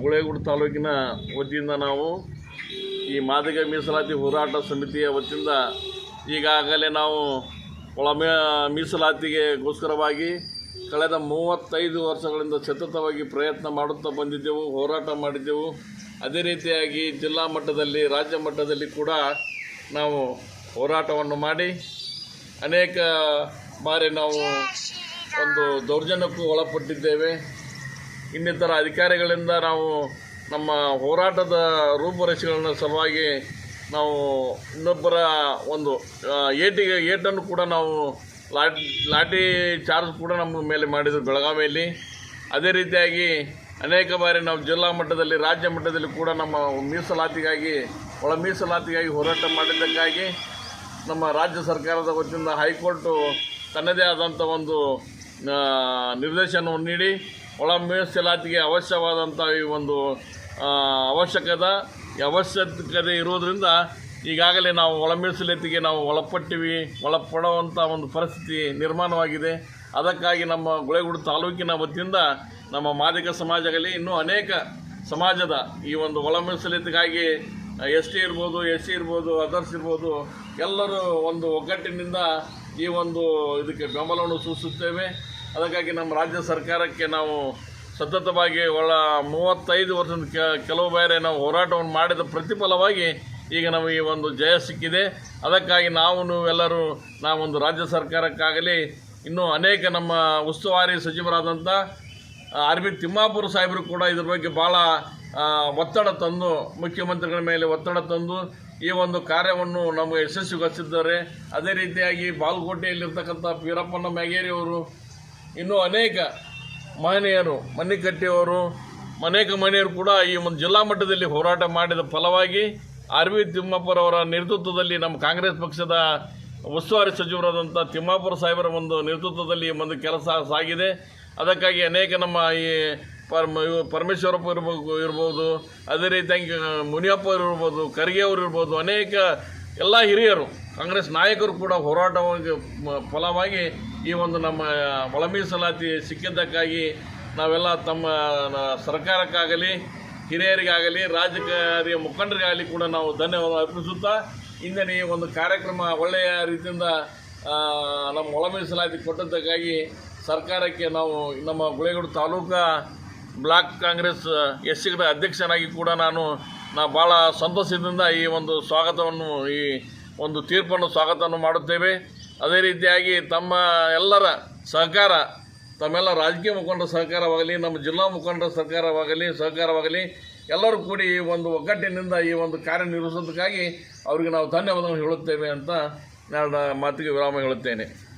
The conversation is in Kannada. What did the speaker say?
ಗುಳೇಗುಡ್ ತಾಲೂಕಿನ ವತಿಯಿಂದ ನಾವು ಈ ಮಾದಿಗ ಮೀಸಲಾತಿ ಹೋರಾಟ ಸಮಿತಿಯ ವತಿಯಿಂದ ಈಗಾಗಲೇ ನಾವು ಒಳ ಮೀಸಲಾತಿಗೆ ಗೋಸ್ಕರವಾಗಿ ಕಳೆದ ಮೂವತ್ತೈದು ವರ್ಷಗಳಿಂದ ಸತತವಾಗಿ ಪ್ರಯತ್ನ ಮಾಡುತ್ತಾ ಬಂದಿದ್ದೆವು, ಹೋರಾಟ ಮಾಡಿದ್ದೆವು. ಅದೇ ರೀತಿಯಾಗಿ ಜಿಲ್ಲಾ ಮಟ್ಟದಲ್ಲಿ, ರಾಜ್ಯ ಮಟ್ಟದಲ್ಲಿ ಕೂಡ ನಾವು ಹೋರಾಟವನ್ನು ಮಾಡಿ ಅನೇಕ ಬಾರಿ ನಾವು ಒಂದು ದೌರ್ಜನ್ಯಕ್ಕೂ ಒಳಪಟ್ಟಿದ್ದೇವೆ. ಇನ್ನಿತರ ಅಧಿಕಾರಿಗಳಿಂದ ನಾವು ನಮ್ಮ ಹೋರಾಟದ ರೂಪುರೇಷೆಗಳನ್ನ ಸಲುವಾಗಿ ನಾವು ಇನ್ನೊಬ್ಬರ ಒಂದು ಏಟಿಗೆ, ಏಟನ್ನು ಕೂಡ ನಾವು ಲಾಟಿ ಲಾಠಿ ಚಾರ್ಜ್ ಕೂಡ ನಮ್ಮ ಮೇಲೆ ಮಾಡಿದರು ಬೆಳಗಾವಿಯಲ್ಲಿ. ಅದೇ ರೀತಿಯಾಗಿ ಅನೇಕ ಬಾರಿ ನಾವು ಜಿಲ್ಲಾ ಮಟ್ಟದಲ್ಲಿ, ರಾಜ್ಯ ಮಟ್ಟದಲ್ಲಿ ಕೂಡ ನಮ್ಮ ಮೀಸಲಾತಿಗಾಗಿ, ಒಳ ಮೀಸಲಾತಿಗಾಗಿ ಹೋರಾಟ ಮಾಡಿದ್ದಕ್ಕಾಗಿ ನಮ್ಮ ರಾಜ್ಯ ಸರ್ಕಾರದ ವತಿಯಿಂದ ಹೈಕೋರ್ಟು ತನ್ನದೇ ಆದಂಥ ಒಂದು ನಿರ್ದೇಶನವನ್ನು ನೀಡಿ ಒಳ ಮೀಸಲಾತಿಗೆ ಅವಶ್ಯವಾದಂಥ ಈ ಒಂದು ಅವಶ್ಯಕತೆ ಅವಶ್ಯಕತೆ ಇರೋದರಿಂದ ಈಗಾಗಲೇ ನಾವು ಒಳ ಮೀಸಲಾತಿಗೆ ನಾವು ಒಳಪಟ್ಟಿವಿ ಒಳಪಡುವಂಥ ಒಂದು ಪರಿಸ್ಥಿತಿ ನಿರ್ಮಾಣವಾಗಿದೆ. ಅದಕ್ಕಾಗಿ ನಮ್ಮ ಗುಳೆಗುಡು ತಾಲೂಕಿನ ವತಿಯಿಂದ ನಮ್ಮ ಮಾದಿಗ ಸಮಾಜದಲ್ಲಿ ಇನ್ನೂ ಅನೇಕ ಸಮಾಜದ ಈ ಒಂದು ಒಳ ಮೀಸಲಾತಿಗಾಗಿ ಎಸ್ ಟಿ ಇರ್ಬೋದು, ಎಸ್ ಸಿ ಇರ್ಬೋದು, ಅದರ್ಸ್ ಇರ್ಬೋದು, ಎಲ್ಲರೂ ಒಂದು ಒಗ್ಗಟ್ಟಿನಿಂದ ಈ ಒಂದು ಇದಕ್ಕೆ ಬೆಂಬಲವನ್ನು ಸೂಚಿಸುತ್ತೇವೆ. ಅದಕ್ಕಾಗಿ ನಮ್ಮ ರಾಜ್ಯ ಸರ್ಕಾರಕ್ಕೆ ನಾವು ಸತತವಾಗಿ ಒಳ ಮೂವತ್ತೈದು ವರ್ಷದ ಕೆಲವು ಬಾರಿ ನಾವು ಹೋರಾಟವನ್ನು ಮಾಡಿದ ಪ್ರತಿಫಲವಾಗಿ ಈಗ ನಮಗೆ ಒಂದು ಜಯ ಸಿಕ್ಕಿದೆ. ಅದಕ್ಕಾಗಿ ನಾವು ಎಲ್ಲರೂ ನಾವೊಂದು ರಾಜ್ಯ ಸರ್ಕಾರಕ್ಕಾಗಲಿ, ಇನ್ನೂ ಅನೇಕ ನಮ್ಮ ಉಸ್ತುವಾರಿ ಸಚಿವರಾದಂಥ ಆರ್ ತಿಮ್ಮಾಪುರ ಸಾಹೇಬರು ಕೂಡ ಇದ್ರ ಬಗ್ಗೆ ಭಾಳ ಒತ್ತಡ ತಂದು, ಮುಖ್ಯಮಂತ್ರಿಗಳ ಮೇಲೆ ಒತ್ತಡ ತಂದು, ಈ ಒಂದು ಕಾರ್ಯವನ್ನು ನಮಗೆ ಯಶಸ್ವಿಗೊಳಿಸಿದ್ದಾರೆ. ಅದೇ ರೀತಿಯಾಗಿ ಬಾಲ್ಕೋಟೆಯಲ್ಲಿರ್ತಕ್ಕಂಥ ವೀರಪ್ಪನ ಮ್ಯಾಗೇರಿ ಅವರು ಇನ್ನೂ ಅನೇಕ ಮಹನೀಯರು ಮನ್ನಿಕಟ್ಟಿಯವರು, ಅನೇಕ ಮಹನೀಯರು ಕೂಡ ಈ ಒಂದು ಜಿಲ್ಲಾ ಮಟ್ಟದಲ್ಲಿ ಹೋರಾಟ ಮಾಡಿದ ಫಲವಾಗಿ ಆರ್ ವಿ ತಿಮ್ಮಾಪುರವರ ನೇತೃತ್ವದಲ್ಲಿ ನಮ್ಮ ಕಾಂಗ್ರೆಸ್ ಪಕ್ಷದ ಉಸ್ತುವಾರಿ ಸಚಿವರಾದಂಥ ತಿಮ್ಮಾಪುರ ಸಾಹೇಬರ ಒಂದು ನೇತೃತ್ವದಲ್ಲಿ ಒಂದು ಕೆಲಸ ಸಾಗಿದೆ. ಅದಕ್ಕಾಗಿ ಅನೇಕ ನಮ್ಮ ಈ ಪರಮ ಪರಮೇಶ್ವರಪ್ಪ ಇರ್ಬೋದು ಇರ್ಬೋದು, ಅದೇ ರೀತಿಯಾಗಿ ಮುನಿಯಪ್ಪ ಇರ್ಬೋದು, ಖರ್ಗೆ ಅವರು ಇರ್ಬೋದು, ಅನೇಕ ಎಲ್ಲ ಹಿರಿಯರು, ಕಾಂಗ್ರೆಸ್ ನಾಯಕರು ಕೂಡ ಹೋರಾಟವಾಗಿ ಫಲವಾಗಿ ಈ ಒಂದು ನಮ್ಮ ಒಳ ಮೀಸಲಾತಿ ಸಿಕ್ಕಿದ್ದಕ್ಕಾಗಿ ನಾವೆಲ್ಲ ತಮ್ಮ ಸರ್ಕಾರಕ್ಕಾಗಲಿ, ಹಿರಿಯರಿಗಾಗಲಿ, ರಾಜಕಾರಿಯ ಮುಖಂಡರಿಗಾಗಲಿ ಕೂಡ ನಾವು ಧನ್ಯವಾದ ಅರ್ಪಿಸುತ್ತಾ ಇಂದಿನ ಈ ಒಂದು ಕಾರ್ಯಕ್ರಮ ಒಳ್ಳೆಯ ರೀತಿಯಿಂದ ನಮ್ಮ ಒಳ ಮೀಸಲಾತಿ ಕೊಟ್ಟದ್ದಕ್ಕಾಗಿ ಸರ್ಕಾರಕ್ಕೆ ನಾವು ನಮ್ಮ ಗುಳೇಗೌಡ ತಾಲೂಕಾ ಬ್ಲಾಕ್ ಕಾಂಗ್ರೆಸ್ ಎಸ್ ಅಧ್ಯಕ್ಷನಾಗಿ ಕೂಡ ನಾನು, ನಾ ಭಾಳ ಸಂತೋಷದಿಂದ ಈ ಒಂದು ಸ್ವಾಗತವನ್ನು, ಈ ಒಂದು ತೀರ್ಪನ್ನು ಸ್ವಾಗತವನ್ನು ಮಾಡುತ್ತೇವೆ. ಅದೇ ರೀತಿಯಾಗಿ ತಮ್ಮ ಎಲ್ಲರ ಸಹಕಾರ, ತಮ್ಮೆಲ್ಲ ರಾಜಕೀಯ ಮುಖಂಡರ ಸಹಕಾರವಾಗಲಿ, ನಮ್ಮ ಜಿಲ್ಲಾ ಮುಖಂಡರ ಸಹಕಾರವಾಗಲಿ ಸಹಕಾರವಾಗಲಿ, ಎಲ್ಲರೂ ಕೂಡಿ ಈ ಒಂದು ಒಗ್ಗಟ್ಟಿನಿಂದ ಈ ಒಂದು ಕಾರ್ಯನಿರ್ವಹಿಸೋದಕ್ಕಾಗಿ ಅವರಿಗೆ ನಾವು ಧನ್ಯವಾದವನ್ನು ಹೇಳುತ್ತೇವೆ ಅಂತ ನಾನು ಮಾತಿಗೆ ವಿರಾಮ ಹೇಳುತ್ತೇನೆ.